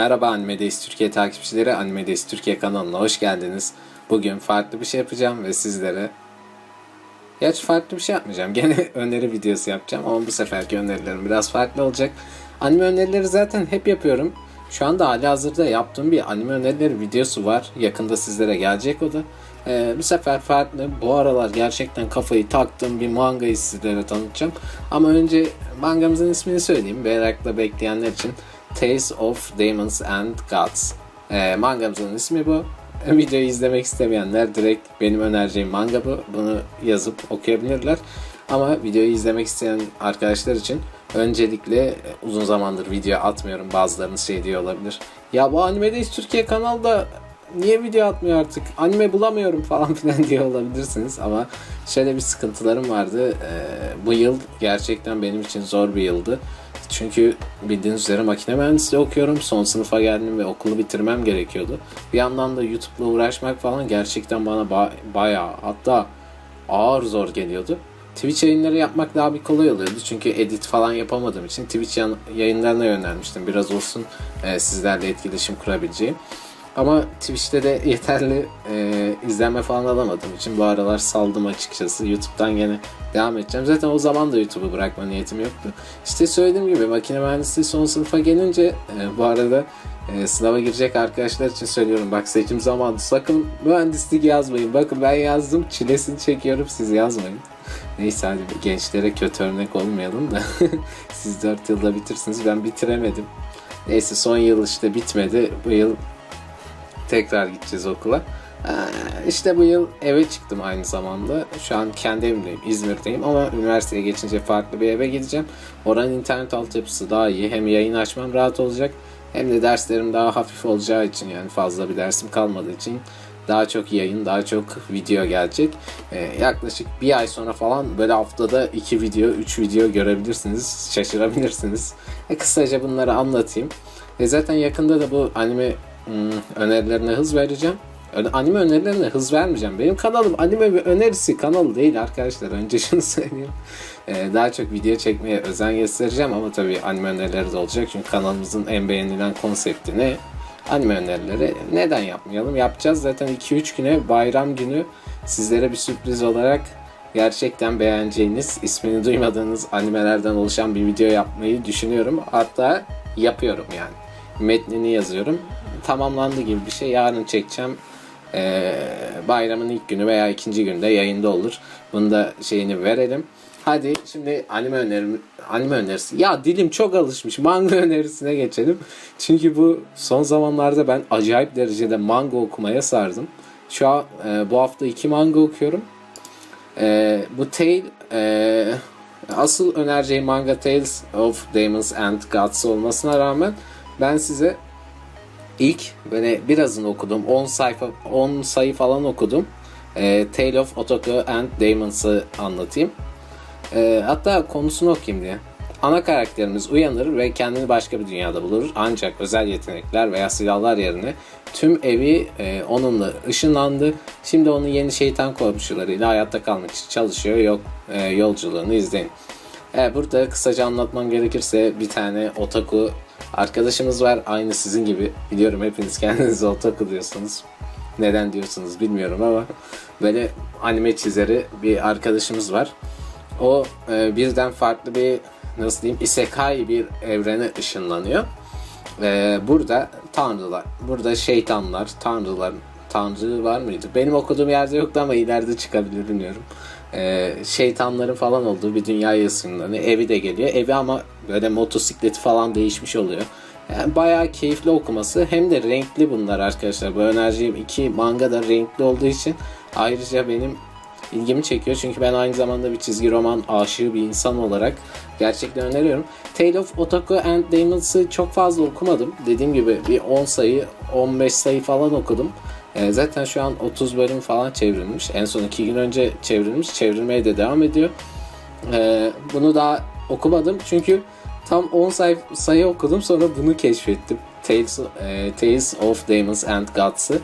Merhaba Animedeyiz Türkiye takipçileri. Animedeyiz Türkiye kanalına hoş geldiniz. Bugün farklı bir şey yapacağım ve sizlere... Gerçi farklı bir şey yapmayacağım. Gene öneri videosu yapacağım ama bu seferki önerilerim biraz farklı olacak. Anime önerileri zaten hep yapıyorum. Şu anda hali hazırda yaptığım bir anime önerileri videosu var. Yakında sizlere gelecek o da. Ee, bu sefer farklı. Bu aralar gerçekten kafayı taktığım bir mangayı sizlere tanıtacağım. Ama önce mangamızın ismini söyleyeyim. Merakla bekleyenler için Tales of Demons and Gods. Ee, mangamızın ismi bu. Videoyu izlemek istemeyenler direkt benim önereceğim manga bu. Bunu yazıp okuyabilirler. Ama videoyu izlemek isteyen arkadaşlar için öncelikle e, uzun zamandır video atmıyorum. Bazılarınız şey diyor olabilir. Ya bu animedeyiz Türkiye kanalda niye video atmıyor artık? Anime bulamıyorum falan filan diye olabilirsiniz ama şöyle bir sıkıntılarım vardı. Ee, bu yıl gerçekten benim için zor bir yıldı. Çünkü bildiğiniz üzere makine mühendisliği okuyorum. Son sınıfa geldim ve okulu bitirmem gerekiyordu. Bir yandan da YouTube'la uğraşmak falan gerçekten bana ba- bayağı hatta ağır zor geliyordu. Twitch yayınları yapmak daha bir kolay oluyordu. Çünkü edit falan yapamadığım için Twitch yayınlarına yönelmiştim. Biraz olsun e, sizlerle etkileşim kurabileceğim. Ama Twitch'te de yeterli e, izlenme falan alamadığım için bu aralar saldım açıkçası. YouTube'dan gene devam edeceğim. Zaten o zaman da YouTube'u bırakma niyetim yoktu. İşte söylediğim gibi makine mühendisliği son sınıfa gelince e, bu arada e, sınava girecek arkadaşlar için söylüyorum. Bak seçim zamanı sakın mühendislik yazmayın. Bakın ben yazdım çilesini çekiyorum siz yazmayın. Neyse hadi gençlere kötü örnek olmayalım da siz 4 yılda bitirsiniz ben bitiremedim. Neyse son yıl işte bitmedi. Bu yıl tekrar gideceğiz okula. Ee, işte bu yıl eve çıktım aynı zamanda. Şu an kendi evimdeyim, İzmir'deyim ama üniversiteye geçince farklı bir eve gideceğim. Oranın internet altyapısı daha iyi. Hem yayın açmam rahat olacak hem de derslerim daha hafif olacağı için yani fazla bir dersim kalmadığı için daha çok yayın, daha çok video gelecek. Ee, yaklaşık bir ay sonra falan böyle haftada iki video, üç video görebilirsiniz. Şaşırabilirsiniz. E, kısaca bunları anlatayım. E, zaten yakında da bu anime hmm, önerilerine hız vereceğim. Anime önerilerine hız vermeyeceğim. Benim kanalım anime bir önerisi kanalı değil arkadaşlar. Önce şunu söyleyeyim. Ee, daha çok video çekmeye özen göstereceğim ama tabii anime önerileri de olacak. Çünkü kanalımızın en beğenilen konsepti ne? Anime önerileri. Neden yapmayalım? Yapacağız zaten 2-3 güne bayram günü sizlere bir sürpriz olarak gerçekten beğeneceğiniz, ismini duymadığınız animelerden oluşan bir video yapmayı düşünüyorum. Hatta yapıyorum yani. Metnini yazıyorum. Tamamlandı gibi bir şey. Yarın çekeceğim. Ee, bayramın ilk günü veya ikinci günde yayında olur. Bunu da şeyini verelim. Hadi şimdi anime önerim anime önerisi. Ya dilim çok alışmış. Manga önerisine geçelim. Çünkü bu son zamanlarda ben acayip derecede manga okumaya sardım. Şu an e, bu hafta iki manga okuyorum. E, bu Tale e, asıl önereceğim manga Tales of Demons and Gods olmasına rağmen ben size ilk böyle birazını okudum. 10 sayfa 10 sayı falan okudum. E, Tale of Otoko and Demons'ı anlatayım. E, hatta konusunu okuyayım diye. Ana karakterimiz uyanır ve kendini başka bir dünyada bulur. Ancak özel yetenekler veya silahlar yerine tüm evi e, onunla ışınlandı. Şimdi onun yeni şeytan komşularıyla hayatta kalmak için çalışıyor. Yok e, yolculuğunu izleyin. E, burada kısaca anlatmam gerekirse bir tane otaku arkadaşımız var. Aynı sizin gibi. Biliyorum hepiniz kendinizi otaku diyorsunuz. Neden diyorsunuz bilmiyorum ama böyle anime çizeri bir arkadaşımız var. O e, birden farklı bir nasıl diyeyim isekai bir evrene ışınlanıyor. E, burada tanrılar, burada şeytanlar, tanrılar, tanrı var mıydı? Benim okuduğum yerde yoktu ama ileride çıkabilir bilmiyorum. E, şeytanların falan olduğu bir dünya ışınlanıyor. Evi de geliyor. Evi ama böyle motosikleti falan değişmiş oluyor. Yani bayağı keyifli okuması. Hem de renkli bunlar arkadaşlar. Bu önereceğim iki manga da renkli olduğu için ayrıca benim ilgimi çekiyor. Çünkü ben aynı zamanda bir çizgi roman aşığı bir insan olarak gerçekten öneriyorum. Tale of Otoko and Demons'ı çok fazla okumadım. Dediğim gibi bir 10 sayı, 15 sayı falan okudum. E, zaten şu an 30 bölüm falan çevrilmiş. En son 2 gün önce çevrilmiş. Çevrilmeye de devam ediyor. E, bunu daha okumadım çünkü tam 10 sayı, sayı okudum sonra bunu keşfettim. Tales, e, Tales of Demons and Gods'ı.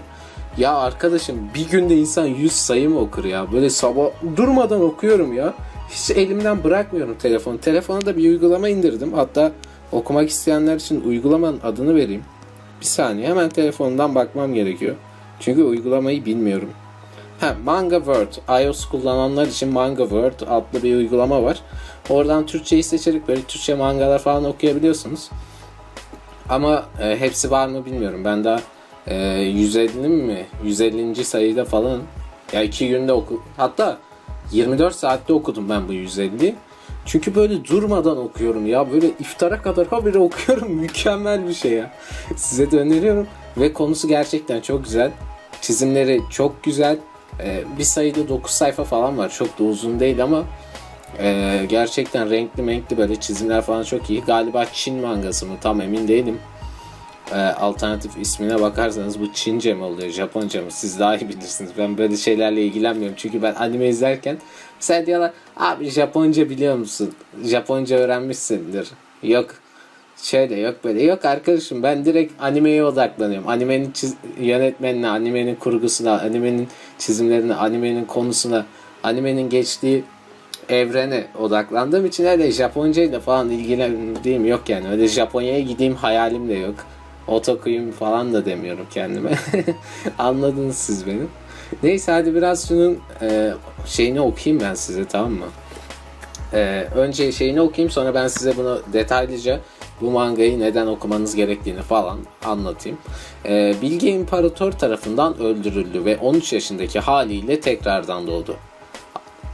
Ya arkadaşım bir günde insan 100 sayı mı okur ya? Böyle sabah durmadan okuyorum ya. Hiç elimden bırakmıyorum telefonu. Telefona da bir uygulama indirdim. Hatta okumak isteyenler için uygulamanın adını vereyim. Bir saniye hemen telefondan bakmam gerekiyor. Çünkü uygulamayı bilmiyorum. Ha, Manga World. iOS kullananlar için Manga World adlı bir uygulama var. Oradan Türkçeyi seçerek böyle Türkçe mangalar falan okuyabiliyorsunuz. Ama e, hepsi var mı bilmiyorum. Ben daha e, 150 mi? 150. sayıda falan. Ya iki günde oku. Hatta 24 saatte okudum ben bu 150'yi. Çünkü böyle durmadan okuyorum ya. Böyle iftara kadar haberi okuyorum. Mükemmel bir şey ya. Size de öneriyorum. Ve konusu gerçekten çok güzel. Çizimleri çok güzel. Ee, bir sayıda 9 sayfa falan var. Çok da uzun değil ama e, gerçekten renkli renkli böyle çizimler falan çok iyi. Galiba Çin mangası mı tam emin değilim. Ee, alternatif ismine bakarsanız bu Çince mi oluyor, Japonca mı? Siz daha iyi bilirsiniz. Ben böyle şeylerle ilgilenmiyorum. Çünkü ben anime izlerken mesela diyorlar abi Japonca biliyor musun? Japonca öğrenmişsindir. Yok şöyle yok böyle. Yok arkadaşım ben direkt animeye odaklanıyorum. Animenin çiz- yönetmenine, animenin kurgusuna, animenin çizimlerine, animenin konusuna, animenin geçtiği evrene odaklandığım için öyle Japoncayla falan ilgilendiğim yok yani. Öyle Japonya'ya gideyim hayalim de yok. Otokuyum falan da demiyorum kendime. Anladınız siz beni. Neyse hadi biraz şunun e, şeyini okuyayım ben size tamam mı? E, önce şeyini okuyayım sonra ben size bunu detaylıca bu mangayı neden okumanız gerektiğini falan anlatayım. E, Bilge İmparator tarafından öldürüldü ve 13 yaşındaki haliyle tekrardan doğdu.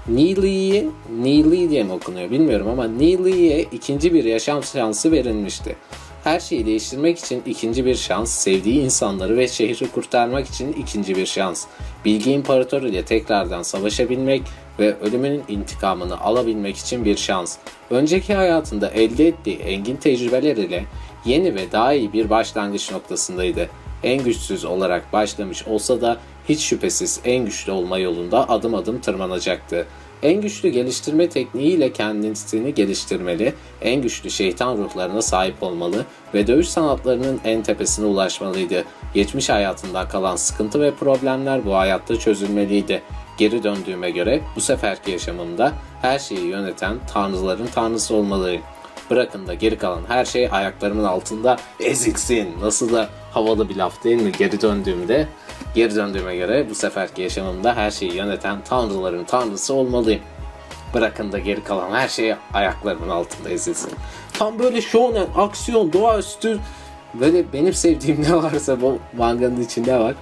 Neely'ye, Neely diye mi okunuyor bilmiyorum ama Neely'ye ikinci bir yaşam şansı verilmişti. Her şeyi değiştirmek için ikinci bir şans, sevdiği insanları ve şehri kurtarmak için ikinci bir şans. Bilgi İmparatoru ile tekrardan savaşabilmek ve ölümünün intikamını alabilmek için bir şans. Önceki hayatında elde ettiği engin tecrübeler ile yeni ve daha iyi bir başlangıç noktasındaydı. En güçsüz olarak başlamış olsa da hiç şüphesiz en güçlü olma yolunda adım adım tırmanacaktı. En güçlü geliştirme tekniğiyle kendisini geliştirmeli, en güçlü şeytan ruhlarına sahip olmalı ve dövüş sanatlarının en tepesine ulaşmalıydı. Geçmiş hayatında kalan sıkıntı ve problemler bu hayatta çözülmeliydi. Geri döndüğüme göre bu seferki yaşamımda her şeyi yöneten tanrıların tanrısı olmalıyım. Bırakın da geri kalan her şey ayaklarımın altında eziksin. Nasıl da havalı bir laf değil mi? Geri döndüğümde, geri döndüğüme göre bu seferki yaşamımda her şeyi yöneten tanrıların tanrısı olmalıyım. Bırakın da geri kalan her şey ayaklarımın altında ezilsin. Tam böyle shonen, aksiyon, doğaüstü böyle benim sevdiğim ne varsa bu manganın içinde var.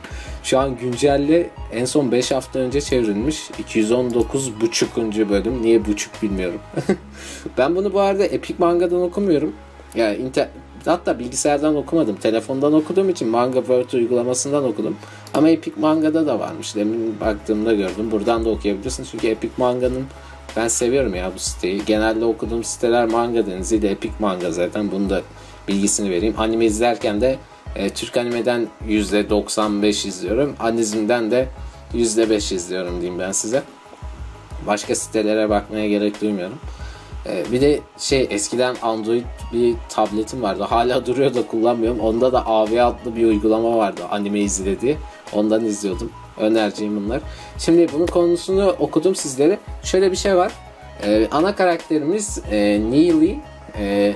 Şu an güncelle en son 5 hafta önce çevrilmiş. 219 buçukuncu bölüm. Niye buçuk bilmiyorum. ben bunu bu arada Epic Manga'dan okumuyorum. Yani inter hatta bilgisayardan okumadım. Telefondan okuduğum için Manga World uygulamasından okudum. Ama Epic Manga'da da varmış. Demin baktığımda gördüm. Buradan da okuyabilirsin. Çünkü Epic Manga'nın ben seviyorum ya bu siteyi. Genelde okuduğum siteler manga denizi de Epic Manga zaten. Bunu da bilgisini vereyim. Anime izlerken de e, Türk animeden %95 izliyorum. Anizmden de %5 izliyorum diyeyim ben size. Başka sitelere bakmaya gerek duymuyorum. E, bir de şey eskiden Android bir tabletim vardı. Hala duruyor da kullanmıyorum. Onda da AV adlı bir uygulama vardı. Anime izlediği. Ondan izliyordum. Önereceğim bunlar. Şimdi bunun konusunu okudum sizlere. Şöyle bir şey var. E, ana karakterimiz e, Neely. E,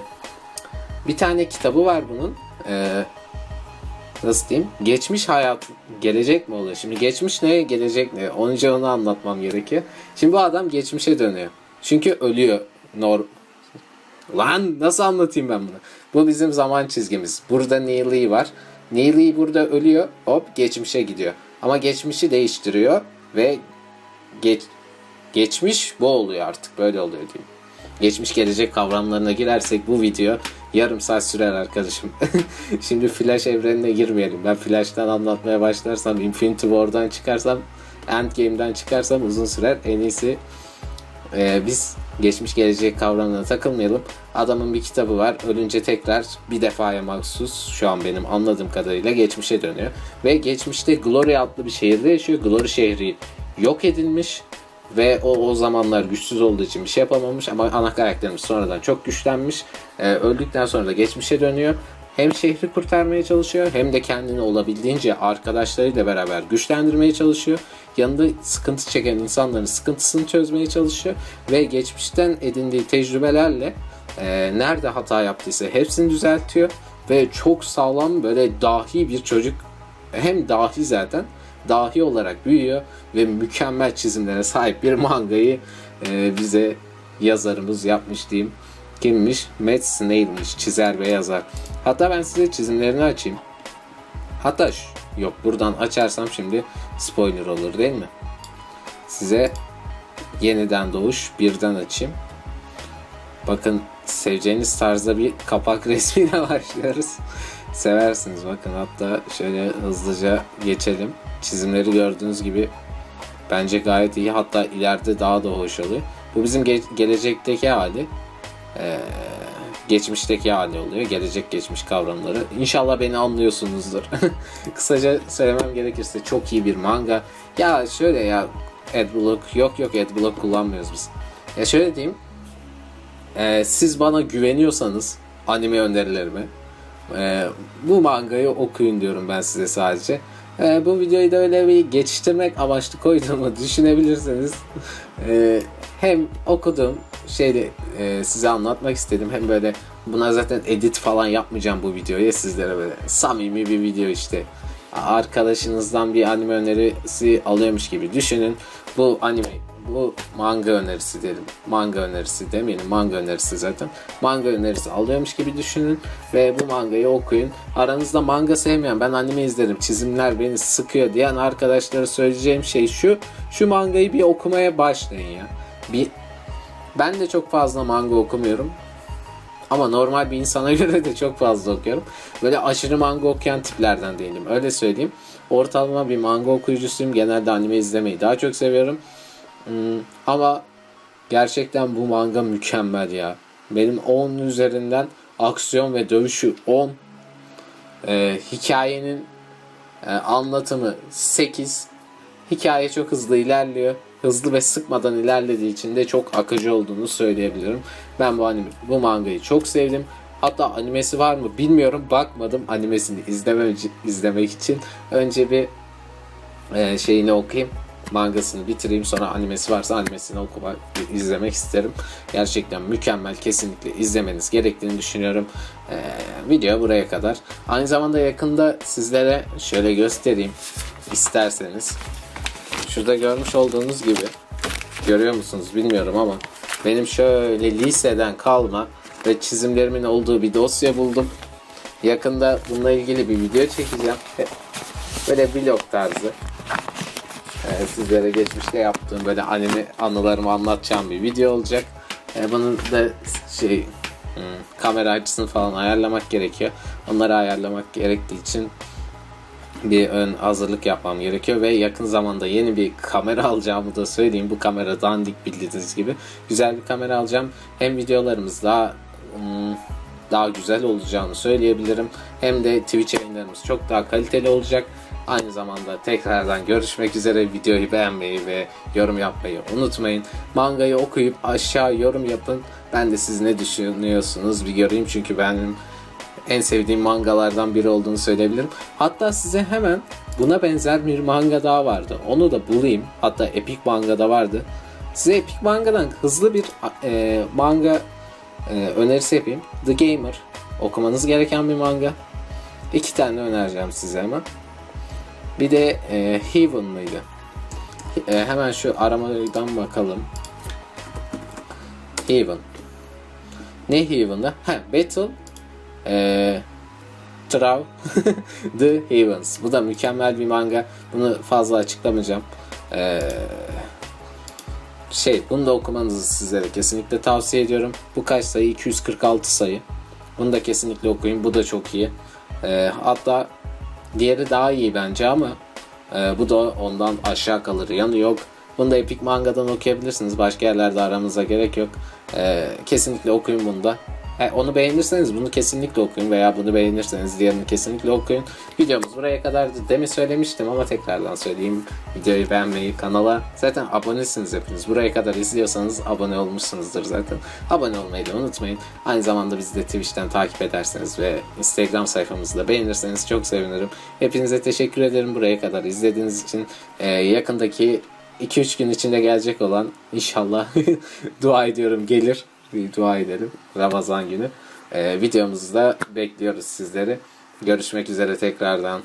bir tane kitabı var bunun. E, nasıl diyeyim? Geçmiş hayat, gelecek mi oluyor? Şimdi geçmiş ne, gelecek ne? Önce onu anlatmam gerekiyor. Şimdi bu adam geçmişe dönüyor. Çünkü ölüyor. Nor Lan nasıl anlatayım ben bunu? Bu bizim zaman çizgimiz. Burada Neely var. Neely burada ölüyor. Hop geçmişe gidiyor. Ama geçmişi değiştiriyor ve geç geçmiş bu oluyor artık. Böyle oluyor diyeyim. Geçmiş gelecek kavramlarına girersek bu video yarım saat sürer arkadaşım. Şimdi Flash evrenine girmeyelim. Ben Flash'tan anlatmaya başlarsam, Infinity War'dan çıkarsam, Endgame'den çıkarsam uzun sürer. En iyisi e, biz geçmiş gelecek kavramına takılmayalım. Adamın bir kitabı var. Ölünce tekrar bir defaya mahsus şu an benim anladığım kadarıyla geçmişe dönüyor. Ve geçmişte Glory adlı bir şehirde yaşıyor. Glory şehri yok edilmiş ve o o zamanlar güçsüz olduğu için bir şey yapamamış ama ana karakterimiz sonradan çok güçlenmiş. Ee, öldükten sonra da geçmişe dönüyor. Hem şehri kurtarmaya çalışıyor hem de kendini olabildiğince arkadaşlarıyla beraber güçlendirmeye çalışıyor. Yanında sıkıntı çeken insanların sıkıntısını çözmeye çalışıyor ve geçmişten edindiği tecrübelerle e, nerede hata yaptıysa hepsini düzeltiyor ve çok sağlam böyle dahi bir çocuk hem dahi zaten dahi olarak büyüyor ve mükemmel çizimlere sahip bir mangayı e, bize yazarımız yapmış diyeyim. Kimmiş? Matt Snail'miş çizer ve yazar. Hatta ben size çizimlerini açayım. Hatta yok buradan açarsam şimdi spoiler olur değil mi? Size yeniden doğuş birden açayım. Bakın seveceğiniz tarzda bir kapak resmiyle başlıyoruz. Seversiniz bakın hatta şöyle hızlıca geçelim. Çizimleri gördüğünüz gibi bence gayet iyi hatta ileride daha da hoş oluyor. Bu bizim ge- gelecekteki hali. Ee, geçmişteki hali oluyor. Gelecek geçmiş kavramları. İnşallah beni anlıyorsunuzdur. Kısaca söylemem gerekirse çok iyi bir manga. Ya şöyle ya Adblock yok yok Adblock kullanmıyoruz biz. Ya şöyle diyeyim. Ee, siz bana güveniyorsanız anime önerilerime ee, bu mangayı okuyun diyorum ben size sadece. Ee, bu videoyu da öyle bir geçiştirmek amaçlı koyduğumu düşünebilirsiniz. Ee, hem okudum şeyde e, size anlatmak istedim hem böyle buna zaten edit falan yapmayacağım bu videoya sizlere böyle samimi bir video işte arkadaşınızdan bir anime önerisi alıyormuş gibi düşünün. Bu anime bu manga önerisi diyelim. Manga önerisi demeyelim manga önerisi zaten. Manga önerisi alıyormuş gibi düşünün ve bu mangayı okuyun. Aranızda manga sevmeyen ben anime izlerim çizimler beni sıkıyor diyen arkadaşlara söyleyeceğim şey şu. Şu mangayı bir okumaya başlayın ya. Bir ben de çok fazla manga okumuyorum. Ama normal bir insana göre de çok fazla okuyorum. Böyle aşırı manga okuyan tiplerden değilim. Öyle söyleyeyim. Ortalama bir manga okuyucusuyum. Genelde anime izlemeyi daha çok seviyorum. Hmm, ama gerçekten bu manga mükemmel ya. Benim 10 üzerinden aksiyon ve dövüşü 10. Ee, hikayenin e, anlatımı 8. Hikaye çok hızlı ilerliyor. Hızlı ve sıkmadan ilerlediği için de çok akıcı olduğunu söyleyebilirim. Ben bu anime, bu mangayı çok sevdim. Hatta animesi var mı bilmiyorum. Bakmadım animesini izleme, izlemek için. Önce bir e, şeyini okuyayım. Mangasını bitireyim. Sonra animesi varsa animesini okumak, izlemek isterim. Gerçekten mükemmel. Kesinlikle izlemeniz gerektiğini düşünüyorum. E, video buraya kadar. Aynı zamanda yakında sizlere şöyle göstereyim isterseniz. Şurada görmüş olduğunuz gibi görüyor musunuz bilmiyorum ama benim şöyle liseden kalma ve çizimlerimin olduğu bir dosya buldum. Yakında bununla ilgili bir video çekeceğim. Böyle vlog tarzı. Ee, sizlere geçmişte yaptığım böyle anime anılarımı anlatacağım bir video olacak. Ee, bunun da şey hmm, kamera açısını falan ayarlamak gerekiyor. Onları ayarlamak gerektiği için bir ön hazırlık yapmam gerekiyor ve yakın zamanda yeni bir kamera alacağımı da söyleyeyim. Bu kamera dandik bildiğiniz gibi. Güzel bir kamera alacağım. Hem videolarımız daha hmm, daha güzel olacağını söyleyebilirim. Hem de Twitch yayınlarımız çok daha kaliteli olacak. Aynı zamanda tekrardan görüşmek üzere. Videoyu beğenmeyi ve yorum yapmayı unutmayın. Mangayı okuyup aşağı yorum yapın. Ben de siz ne düşünüyorsunuz bir göreyim çünkü benim en sevdiğim mangalardan biri olduğunu söyleyebilirim. Hatta size hemen buna benzer bir manga daha vardı. Onu da bulayım. Hatta Epic Manga'da vardı. Size Epic Manga'dan hızlı bir e, manga e, önerisi yapayım. The Gamer. Okumanız gereken bir manga. İki tane önereceğim size hemen. Bir de e, Heaven mıydı? E, hemen şu aramadan bakalım. Heaven. Ne Heaven'da? Ha, Battle e, Trav The Heavens. Bu da mükemmel bir manga. Bunu fazla açıklamayacağım. E, şey bunu da okumanızı sizlere kesinlikle tavsiye ediyorum. Bu kaç sayı? 246 sayı. Bunu da kesinlikle okuyun. Bu da çok iyi. E, hatta diğeri daha iyi bence ama e, bu da ondan aşağı kalır. Yanı yok. Bunu da Epic Manga'dan okuyabilirsiniz. Başka yerlerde aramıza gerek yok. E, kesinlikle okuyun bunu da. Onu beğenirseniz bunu kesinlikle okuyun veya bunu beğenirseniz diğerini kesinlikle okuyun. Videomuz buraya kadardı. Demin söylemiştim ama tekrardan söyleyeyim. Videoyu beğenmeyi, kanala zaten abonesiniz hepiniz. Buraya kadar izliyorsanız abone olmuşsunuzdur zaten. Abone olmayı da unutmayın. Aynı zamanda bizi de Twitch'ten takip ederseniz ve Instagram sayfamızı da beğenirseniz çok sevinirim. Hepinize teşekkür ederim buraya kadar izlediğiniz için. E, yakındaki 2-3 gün içinde gelecek olan inşallah dua ediyorum gelir bir dua edelim. Ramazan günü. Ee, videomuzda bekliyoruz sizleri. Görüşmek üzere tekrardan.